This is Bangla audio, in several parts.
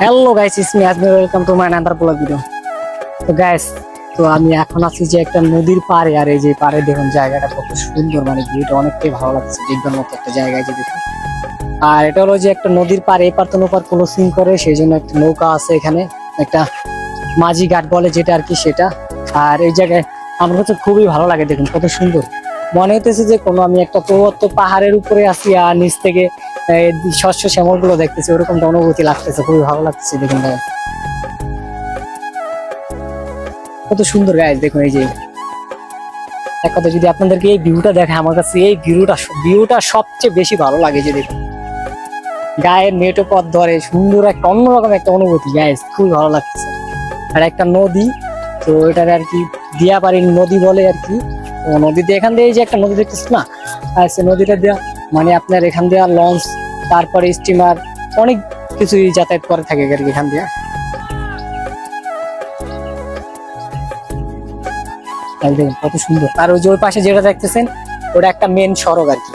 Hello guys is me Azmi welcome to my number blog video তো গাইস তো আমি এখন আছি যে একটা নদীর পাড়ে, আর এই যে পাড়ে দেখুন, জায়গাটা কত সুন্দর মানে ভিউটা অনেকটাই ভালো লাগছে, দেখবার মতো একটা জায়গায় যে দেখুন। আর এটা হলো যে একটা নদীর পাড়ে এপার তো নৌকার ক্রসিং করে, সেই জন্য একটা নৌকা আছে এখানে, একটা মাঝি ঘাট বলে যেটা আর কি সেটা। আর এই জায়গায় আমার কাছে খুবই ভালো লাগে, দেখুন, কত সুন্দর। মনে হতেছে যে কোনো আমি একটা পর্বত পাহাড়ের উপরে আছি, আর নিচ থেকে শস্য শ্যামলগুলো দেখতেছি, ওরকমটা অনুভূতি লাগতেছে, খুবই ভালো লাগতেছে দেখুন গায়ে কত সুন্দর গায়ে দেখুন এই যে। এক কথা যদি আপনাদেরকে এই ভিউটা দেখে আমার কাছে এই ভিউটা ভিউটা সবচেয়ে বেশি ভালো লাগে যে দেখুন। গায়ের নেটো পথ ধরে, সুন্দর একটা, অন্যরকম একটা অনুভূতি গায়ে খুবই ভালো লাগতেছে। আর একটা নদী, তো এটার আর কি দিয়া দিয়াবাড়ির নদী বলে আর কি। নদীতে এখান দিয়ে যে একটা নদী দেখতেছি না? আর সে নদীটা দেওয়া মানে আপনার এখান দিয়ে লঞ্চ তারপরে স্টিমার অনেক কিছুই যাতায়াত করে থাকে আর কি এখান দিয়ে। দেখুন কত সুন্দর। আর ওই যে ওই পাশে যেটা দেখতেছেন, ওটা একটা মেন সড়ক আর কি।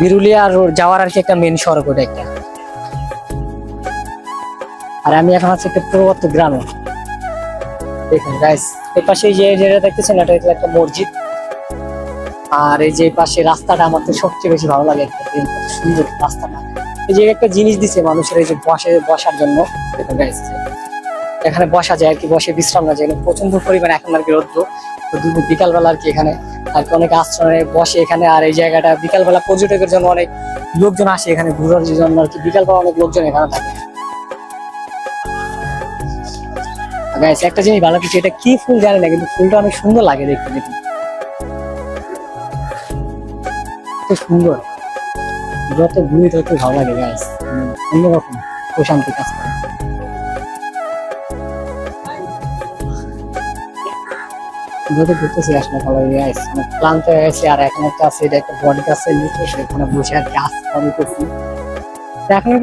বিরুলিয়া রোড যাওয়ার আর কি একটা মেন সড়ক ওটা একটা। আর আমি এখন আছি একটা পূর্বত্ব গ্রামে। দেখুন গাইস এই পাশে যে যেটা দেখতেছেন, এটা একটা মসজিদ। আর এই যে পাশে রাস্তাটা আমার তো সবচেয়ে বেশি ভালো লাগে সুন্দর রাস্তাটা। এই যে একটা জিনিস দিছে মানুষের এই যে বসে, বসার জন্য। এখানে বসা যায় আর কি, বসে বিশ্রাম না যায়। প্রচণ্ড পরিমাণে এখন আর কি রৌদ্র। বিকালবেলা আর কি এখানে আর কি অনেক আশ্রমে বসে এখানে। আর এই জায়গাটা বিকালবেলা পর্যটকের জন্য অনেক লোকজন আসে এখানে, ঘুরার জন্য আর কি। বিকালবেলা অনেক লোকজন এখানে থাকে। একটা জিনিস ভালো কিছু, এটা কি ফুল জানি না, কিন্তু ফুলটা অনেক সুন্দর লাগে দেখতে দেখুন খুব সুন্দর। যত ঘুরি তত ভালো লাগে গাইস অন্যরকম প্রশান্তি কাজ করে। যত ঘুরতেছি, আসলে ভালো লাগে গাইস অনেক ক্লান্ত হয়ে গেছে, আর এখন একটা আছে, এটা একটা বডি কাছে নিচে, সেখানে বসে আর কি আসতে হবে এখন